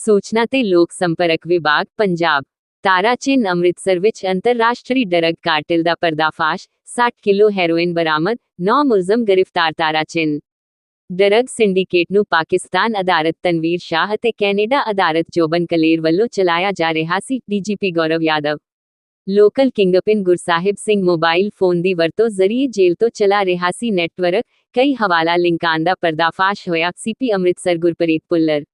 ਸੂਚਨਾ ਤੇ ਲੋਕ ਸੰਪਰਕ ਵਿਭਾਗ, ਪੰਜਾਬ। ਤਾਰਾ ਚਿੰਨ ਅੰਮ੍ਰਿਤਸਰ ਵਿੱਚ ਅੰਤਰਰਾਸ਼ਟਰੀ ਡਰੱਗ ਕਾਰਟਲ ਦਾ ਪਰਦਾਫਾਸ਼ 60 ਕਿਲੋ ਹੈਰੋਇਨ ਬਰਾਮਦ 9 ਮੁਲਜ਼ਮ ਗ੍ਰਿਫਤਾਰ ਤਾਰਾਚਿੰਨ ਡਰੱਗ ਸਿੰਡੀਕੇਟ ਨੂੰ ਪਾਕਿਸਤਾਨ ਅਦਾਲਤ ਤਨਵੀਰ ਸ਼ਾਹ ਅਤੇ ਕੈਨੇਡਾ ਅਧਾਰਤ ਜੋਬਨ ਕਲੇਰ ਵੱਲੋਂ ਚਲਾਇਆ ਜਾ ਰਿਹਾ ਸੀ DGP Gaurav Yadav. Local kingpin Gursahib Singh mobile phone ਦੀ ਵਰਤੋਂ ਜ਼ਰੀਏ ਜੇਲ੍ਹ ਤੋਂ ਚਲਾ ਰਿਹਾ ਸੀ ਨੈਟਵਰਕ। ਕਈ ਹਵਾਲਾ ਲਿੰਕਾਂ ਦਾ ਪਰਦਾਫਾਸ਼ ਹੋਇਆ ਸੀਪੀ ਅੰਮ੍ਰਿਤਸਰ ਗੁਰਪ੍ਰੀਤ ਪੁੱਲਰ।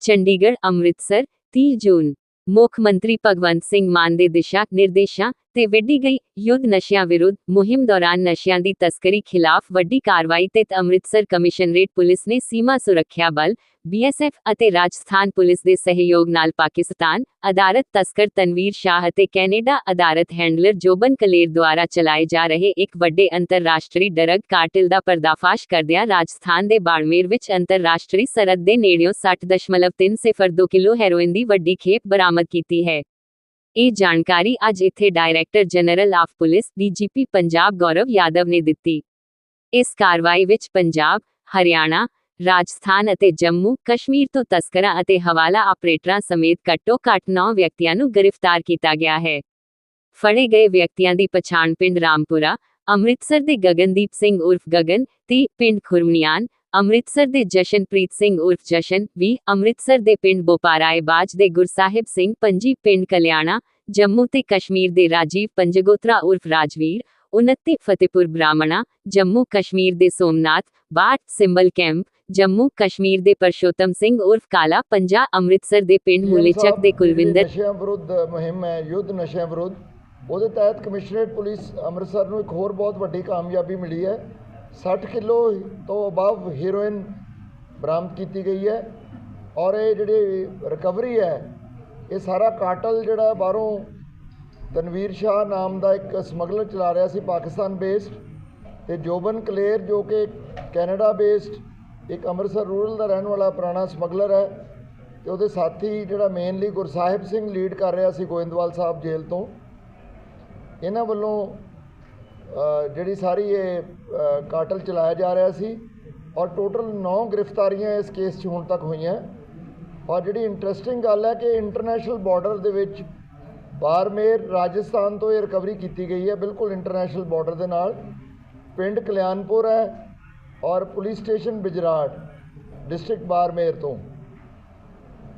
ਚੰਡੀਗੜ੍ਹ ਅੰਮ੍ਰਿਤਸਰ 30 ਜੂਨ। ਮੁੱਖ ਮੰਤਰੀ ਭਗਵੰਤ ਸਿੰਘ ਮਾਨ ਦੇ ਦਿਸ਼ਾ ਨਿਰਦੇਸ਼ਾਂ ਤੇ ਵਿੱਢੀ ਗਈ ਯੁੱਧ ਨਸ਼ਿਆਂ ਵਿਰੁੱਧ ਮੁਹਿੰਮ ਦੌਰਾਨ ਨਸ਼ਿਆਂ ਦੀ ਤਸਕਰੀ ਖਿਲਾਫ ਵੱਡੀ ਕਾਰਵਾਈ ਤੇ ਅੰਮ੍ਰਿਤਸਰ ਕਮਿਸ਼ਨਰੇਟ ਪੁਲਿਸ ਨੇ ਸੀਮਾ ਸੁਰੱਖਿਆ ਬਲ, ਬੀਐਸਐਫ ਅਤੇ ਰਾਜਸਥਾਨ ਪੁਲਿਸ ਦੇ ਸਹਿਯੋਗ ਨਾਲ ਪਾਕਿਸਤਾਨ ਅਦਾਲਤ ਤਸਕਰ ਤਨਵੀਰ ਸ਼ਾਹ ਅਤੇ ਕੈਨੇਡਾ ਅਦਾਲਤ ਹੈਂਡਲਰ ਜੋਬਨ ਕਲੇਰ ਦੁਆਰਾ ਚਲਾਏ ਜਾ ਰਹੇ ਇੱਕ ਵੱਡੇ ਅੰਤਰਰਾਸ਼ਟਰੀ ਡਰਗ ਕਾਰਟਲ ਦਾ ਪਰਦਾਫਾਸ਼ ਕਰਦਿਆਂ ਰਾਜਸਥਾਨ ਦੇ ਬਾੜਮੇਰ ਵਿੱਚ ਅੰਤਰਰਾਸ਼ਟਰੀ ਸਰਹੱਦ ਦੇ ਨੇੜਿਓਂ 60.30 ਕਿਲੋ ਹੈਰੋਇਨ ਦੀ ਵੱਡੀ ਖੇਪ ਬਰਾਮਦ ਕੀਤੀ ਹੈ। ਇਹ ਜਾਣਕਾਰੀ ਅੱਜ ਇੱਥੇ director general of police DGP Punjab Gaurav Yadav ਨੇ ਦਿੱਤੀ। ਇਸ ਕਾਰਵਾਈ ਵਿੱਚ ਪੰਜਾਬ, ਹਰਿਆਣਾ, ਰਾਜਸਥਾਨ ਅਤੇ ਜੰਮੂ, ਕਸ਼ਮੀਰ ਤੋਂ ਤਸਕਰਾਂ ਅਤੇ ਹਵਾਲਾ ਆਪਰੇਟਰਾਂ ਸਮੇਤ ਘੱਟੋ-ਘੱਟ 9 ਵਿਅਕਤੀਆਂ ਨੂੰ ਗ੍ਰਿਫਤਾਰ ਕੀਤਾ ਗਿਆ ਹੈ। ਫੜੇ ਗਏ ਵਿਅਕਤੀਆਂ ਦੀ ਪਛਾਣ ਪਿੰਡ ਰਾਮਪੁਰਾ, ਅੰਮ੍ਰਿਤਸਰ ਦੇ ਗਗਨਦੀਪ ਸਿੰਘ ਉਰਫ ਗਗਨ ਤੇ ਪਿੰਡ ਖੁਰਮਨੀਆਨ ਅੰਮ੍ਰਿਤਸਰ ਦੇ ਜਸ਼ਨਪ੍ਰੀਤ ਸਿੰਘ ਉਰਫ ਜਸ਼ਨ ਵੀ ਅੰਮ੍ਰਿਤਸਰ ਦੇ ਪਿੰਡ ਬੋਪਾਰਾਏ ਬਾਜ ਦੇ ਗੁਰਸਾਹਿਬ ਸਿੰਘ ਪੰਜੀ ਪਿੰਡ ਕਲਿਆਣਾ ਜੰਮੂ ਤੇ ਕਸ਼ਮੀਰ ਦੇ ਰਾਜੀਵ ਪੰਜਗੋਤਰਾ ਉਰਫ ਰਾਜਵੀਰ 29 ਫਤਿਹਪੁਰ ਬ੍ਰਾਹਮਣਾ ਜੰਮੂ ਕਸ਼ਮੀਰ ਦੇ ਸੋਮਨਾਥ ਬਾਟ ਸਿੰਬਲ ਕੈਂਪ ਜੰਮੂ ਕਸ਼ਮੀਰ ਦੇ ਪਰਸ਼ੋਤਮ ਸਿੰਘ ਉਰਫ ਕਾਲਾ ਪੰਜਾ ਅੰਮ੍ਰਿਤਸਰ ਦੇ ਪਿੰਡ ਮੁਲੇਚਕ ਦੇ ਕੁਲਵਿੰਦਰ ਨਸ਼ਿਆਂ ਵਿਰੁੱਧ ਮੁਹਿੰਮ ਹੈ ਯੁੱਧ ਨਸ਼ਿਆਂ ਵਿਰੁੱਧ ਉਹਦੇ ਤਹਿਤ ਕਮਿਸ਼ਨਰੇਟ ਪੁਲਿਸ ਅੰਮ੍ਰਿਤਸਰ ਨੂੰ ਇੱਕ ਹੋਰ ਬਹੁਤ ਵੱਡੀ ਕਾਮਯਾਬੀ ਮਿਲੀ ਹੈ। 60 ਕਿਲੋ ਤੋਂ ਅਬਵ ਹੀਰੋਇਨ ਬਰਾਮਦ ਕੀਤੀ ਗਈ ਹੈ ਔਰ ਇਹ ਜਿਹੜੀ ਰਿਕਵਰੀ ਹੈ, ਇਹ ਸਾਰਾ ਕਾਟਲ ਜਿਹੜਾ ਬਾਹਰੋਂ ਤਨਵੀਰ ਸ਼ਾਹ ਨਾਮ ਦਾ ਇੱਕ ਸਮਗਲਰ ਚਲਾ ਰਿਹਾ ਸੀ, ਪਾਕਿਸਤਾਨ ਬੇਸਡ ਤੇ ਜੋਬਨ ਕਲੇਰ ਜੋ ਕਿ ਕੈਨੇਡਾ ਬੇਸਡ ਇੱਕ ਅੰਮ੍ਰਿਤਸਰ ਰੂਰਲ ਦਾ ਰਹਿਣ ਵਾਲਾ ਪੁਰਾਣਾ ਸਮਗਲਰ ਹੈ ਤੇ ਉਹਦੇ ਸਾਥੀ ਜਿਹੜਾ ਮੇਨਲੀ ਗੁਰਸਾਹਿਬ ਸਿੰਘ ਲੀਡ ਕਰ ਰਿਹਾ ਸੀ ਗੋਇੰਦਵਾਲ ਸਾਹਿਬ ਜੇਲ੍ਹ ਤੋਂ। ਇਹਨਾਂ ਵੱਲੋਂ ਜਿਹੜੀ ਸਾਰੀ ਇਹ ਕਾਟਲ ਚਲਾਇਆ ਜਾ ਰਿਹਾ ਸੀ ਔਰ ਟੋਟਲ 9 ਗ੍ਰਿਫਤਾਰੀਆਂ ਇਸ ਕੇਸ 'ਚ ਹੁਣ ਤੱਕ ਹੋਈਆਂ। ਔਰ ਜਿਹੜੀ ਇੰਟਰਸਟਿੰਗ ਗੱਲ ਹੈ ਕਿ ਇੰਟਰਨੈਸ਼ਨਲ ਬਾਰਡਰ ਦੇ ਵਿੱਚ ਬਾਰਮੇਰ ਰਾਜਸਥਾਨ ਤੋਂ ਇਹ ਰਿਕਵਰੀ ਕੀਤੀ ਗਈ ਹੈ, ਬਿਲਕੁਲ ਇੰਟਰਨੈਸ਼ਨਲ ਬਾਰਡਰ ਦੇ ਨਾਲ। ਪਿੰਡ ਕਲਿਆਣਪੁਰ ਹੈ ਔਰ police station Bijrar, district Barmer ਤੋਂ।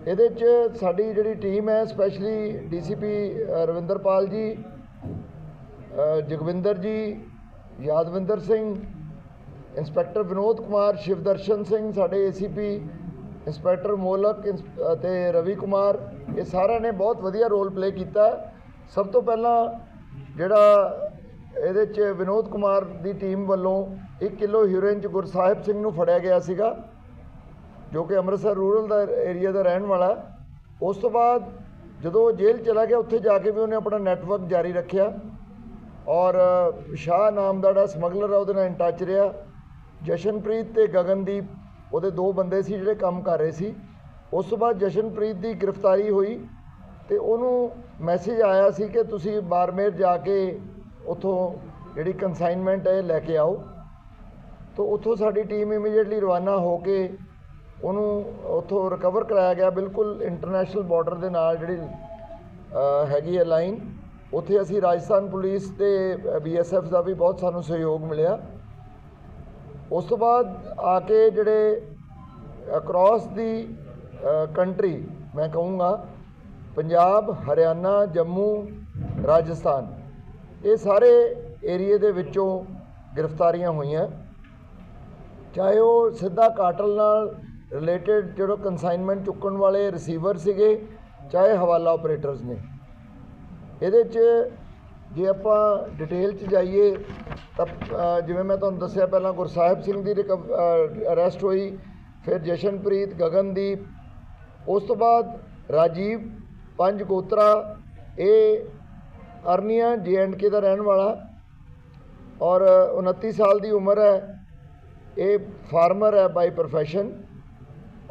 ਇਹਦੇ 'ਚ ਸਾਡੀ ਜਿਹੜੀ ਟੀਮ ਹੈ, specially DCP Ravinderpal ji Jagwinder ji, Yadvinder Singh, inspector Vinod Kumar, Shivdarshan Singh, ਸਾਡੇ ਏਸੀਪੀ ਇੰਸਪੈਕਟਰ ਮੋਲਕ, ਇੰਸ- ਅਤੇ ਰਵੀ ਕੁਮਾਰ, ਇਹ ਸਾਰਿਆਂ ਨੇ ਬਹੁਤ ਵਧੀਆ ਰੋਲ ਪਲੇ ਕੀਤਾ। ਸਭ ਤੋਂ ਪਹਿਲਾਂ ਜਿਹੜਾ ਇਹਦੇ 'ਚ ਵਿਨੋਦ ਕੁਮਾਰ ਦੀ ਟੀਮ ਵੱਲੋਂ 1 ਕਿਲੋ ਹੀਰੋਇਨ 'ਚ ਗੁਰਸਾਹਿਬ ਸਿੰਘ ਨੂੰ ਫੜਿਆ ਗਿਆ ਸੀਗਾ, ਜੋ ਕਿ ਅੰਮ੍ਰਿਤਸਰ ਰੂਰਲ ਦਾ ਏਰੀਆ ਦਾ ਰਹਿਣ ਵਾਲਾ। ਉਸ ਤੋਂ ਬਾਅਦ ਜਦੋਂ ਉਹ ਜੇਲ੍ਹ ਚਲਾ ਗਿਆ, ਉੱਥੇ ਜਾ ਕੇ ਵੀ ਉਹਨੇ ਆਪਣਾ ਨੈਟਵਰਕ ਜਾਰੀ ਰੱਖਿਆ। ਔਰ ਸ਼ਾਹ ਨਾਮ ਦਾ ਜਿਹੜਾ ਸਮਗਲਰ ਆ, ਉਹਦੇ ਨਾਲ ਇਨ ਟੱਚ ਰਿਹਾ। ਜਸ਼ਨਪ੍ਰੀਤ ਤੇ ਗਗਨਦੀਪ, ਉਹਦੇ ਦੋ ਬੰਦੇ ਸੀ ਜਿਹੜੇ ਕੰਮ ਕਰ ਰਹੇ ਸੀ। ਉਸ ਤੋਂ ਬਾਅਦ ਜਸ਼ਨਪ੍ਰੀਤ ਦੀ ਗ੍ਰਿਫਤਾਰੀ ਹੋਈ ਤੇ ਉਹਨੂੰ ਮੈਸੇਜ ਆਇਆ ਸੀ ਕਿ ਤੁਸੀਂ ਬਾਰਮੇਰ ਜਾ ਕੇ ਉੱਥੋਂ ਜਿਹੜੀ ਕਨਸਾਈਨਮੈਂਟ ਹੈ ਇਹ ਲੈ ਕੇ ਆਓ। ਤੋਂ ਉੱਥੋਂ ਸਾਡੀ ਟੀਮ ਇਮੀਡੀਏਟਲੀ ਰਵਾਨਾ ਹੋ ਕੇ ਉਹਨੂੰ ਉੱਥੋਂ ਰਿਕਵਰ ਕਰਾਇਆ ਗਿਆ। ਬਿਲਕੁਲ ਇੰਟਰਨੈਸ਼ਨਲ ਬਾਰਡਰ ਦੇ ਨਾਲ ਜਿਹੜੀ ਹੈਗੀ ਹੈ ਲਾਈਨ ਉੱਥੇ ਅਸੀਂ ਰਾਜਸਥਾਨ ਪੁਲਿਸ ਤੇ ਬੀਐਸਐਫ ਦਾ ਵੀ ਬਹੁਤ ਸਾਨੂੰ ਸਹਿਯੋਗ ਮਿਲਿਆ। ਉਸ ਤੋਂ ਬਾਅਦ ਆ ਕੇ ਜਿਹੜੇ ਅਕ੍ਰੋਸ ਦੀ ਕੰਟਰੀ ਮੈਂ ਕਹੂੰਗਾ, ਪੰਜਾਬ, ਹਰਿਆਣਾ, ਜੰਮੂ, ਰਾਜਸਥਾਨ, ਇਹ ਸਾਰੇ ਏਰੀਏ ਦੇ ਵਿੱਚੋਂ ਗ੍ਰਿਫਤਾਰੀਆਂ ਹੋਈਆਂ। ਚਾਹੇ ਉਹ ਸਿੱਧਾ ਕਾਟਲ ਨਾਲ ਰਿਲੇਟਡ ਜਿਹੜਾ ਕਨਸਾਈਨਮੈਂਟ ਚੁੱਕਣ ਵਾਲੇ ਰਿਸੀਵਰ ਸੀਗੇ, ਚਾਹੇ ਹਵਾਲਾ ਆਪਰੇਟਰਸ ਨੇ। ਇਹਦੇ 'ਚ ਜੇ ਆਪਾਂ ਡਿਟੇਲ 'ਚ ਜਾਈਏ, ਤਾਂ ਜਿਵੇਂ ਮੈਂ ਤੁਹਾਨੂੰ ਦੱਸਿਆ ਪਹਿਲਾਂ ਗੁਰਸਾਹਿਬ ਸਿੰਘ ਦੀ ਅਰੈਸਟ ਹੋਈ, ਫਿਰ ਜਸ਼ਨਪ੍ਰੀਤ, ਗਗਨਦੀਪ, ਉਸ ਤੋਂ ਬਾਅਦ ਰਾਜੀਵ, ਪੰਜ ਗੋਤਰਾ, ਇਹ ਅਰਨੀਆ ਕੇ ਦਾ ਰਹਿਣ ਵਾਲਾ, ਔਰ 29 ਸਾਲ ਦੀ ਉਮਰ ਹੈ, ਇਹ ਫਾਰਮਰ ਹੈ ਬਾਈ ਪ੍ਰੋਫੈਸ਼ਨ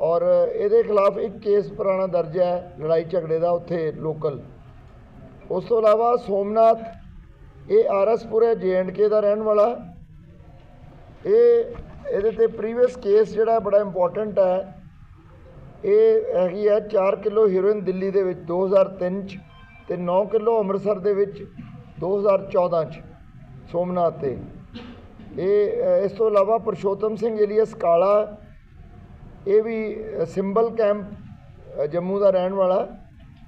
ਔਰ ਇਹਦੇ ਖਿਲਾਫ ਇੱਕ ਕੇਸ ਪੁਰਾਣਾ ਦਰਜ ਹੈ, ਲੜਾਈ ਝਗੜੇ ਦਾ, ਉੱਥੇ ਲੋਕਲ ਉਸ ਤੋਂ ਇਲਾਵਾ ਸੋਮਨਾਥ, ਇਹ ਆਰਐਸਪੁਰੇ ਕੇ ਦਾ ਰਹਿਣ ਵਾਲਾ। ਇਹ ਇਹਦੇ ਤੇ ਪ੍ਰੀਵੀਅਸ ਕੇਸ ਜਿਹੜਾ ਬੜਾ ਇੰਪੋਰਟੈਂਟ ਹੈ। ਇਹ ਹੈਗੀ ਹੈ 4 ਕਿਲੋ ਹੀਰੋਇਨ ਦਿੱਲੀ ਦੇ ਵਿੱਚ 2003 ਚ ਤੇ 9 ਕਿਲੋ ਅੰਮ੍ਰਿਤਸਰ ਦੇ ਵਿੱਚ 2014 ਚ ਸੋਮਨਾਥ ਤੇ। ਇਹ ਇਸ ਤੋਂ ਇਲਾਵਾ ਪਰਸ਼ੋਤਮ ਸਿੰਘ ਏਲੀਅਸ ਕਾਲਾ, ਇਹ ਵੀ ਸਿੰਬਲ ਕੈਂਪ ਜੰਮੂ ਦਾ ਰਹਿਣ ਵਾਲਾ।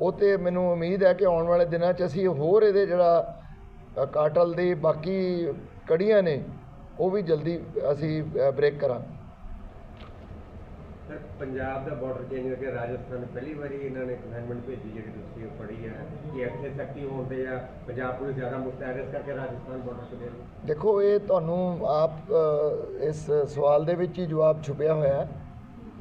ਉਹ ਤੇ ਮੈਨੂੰ ਉਮੀਦ ਹੈ ਕਿ ਆਉਣ ਵਾਲੇ ਦਿਨਾਂ 'ਚ ਅਸੀਂ ਹੋਰ ਇਹਦੇ ਜਿਹੜਾ ਕਾਟਲ ਦੀ ਬਾਕੀ ਕੜੀਆਂ ਨੇ ਉਹ ਵੀ ਜਲਦੀ ਅਸੀਂ ਬ੍ਰੇਕ ਕਰਾਂਗੇ ਪੰਜਾਬ ਦਾ ਬਾਰਡਰ ਚੇਂਜ ਕਰਕੇ ਰਾਜਸਥਾਨ ਪਹਿਲੀ ਵਾਰੀ ਇਹਨਾਂ ਨੇ ਕਨਸਾਈਨਮੈਂਟ ਭੇਜੀ ਜਿਹੜੀ ਤੁਸੀਂ ਉਹ ਪੜ੍ਹੀ ਹੈ ਕਿ ਇੱਥੇ ਸਖਤੀ ਹੋਣਦੇ ਆ ਪੰਜਾਬ ਪੁਲਿਸ ਜ਼ਿਆਦਾ ਮੁਸਤੈਦ ਇਸ ਕਰਕੇ ਰਾਜਸਥਾਨ ਬਾਰਡਰ ਤੇ। ਦੇਖੋ ਇਹ ਤੁਹਾਨੂੰ ਆਪ ਇਸ ਸਵਾਲ ਦੇ ਵਿੱਚ ਹੀ ਜਵਾਬ ਛੁਪਿਆ ਹੋਇਆ ਹੈ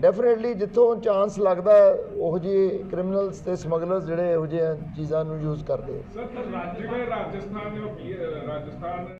ਡੈਫੀਨਿਟਲੀ ਜਿੱਥੋਂ ਚਾਂਸ ਲੱਗਦਾ ਹੈ, ਉਹੋ ਜਿਹੇ ਕ੍ਰਿਮੀਨਲਸ ਤੇ ਸਮਗਲਰਸ ਜਿਹੜੇ ਇਹੋ ਜਿਹੇ ਚੀਜ਼ਾਂ ਨੂੰ ਯੂਜ਼ ਕਰਦੇ ਸਰ ਰਾਜਸਥਾਨ ਰਾਜਸਥਾਨ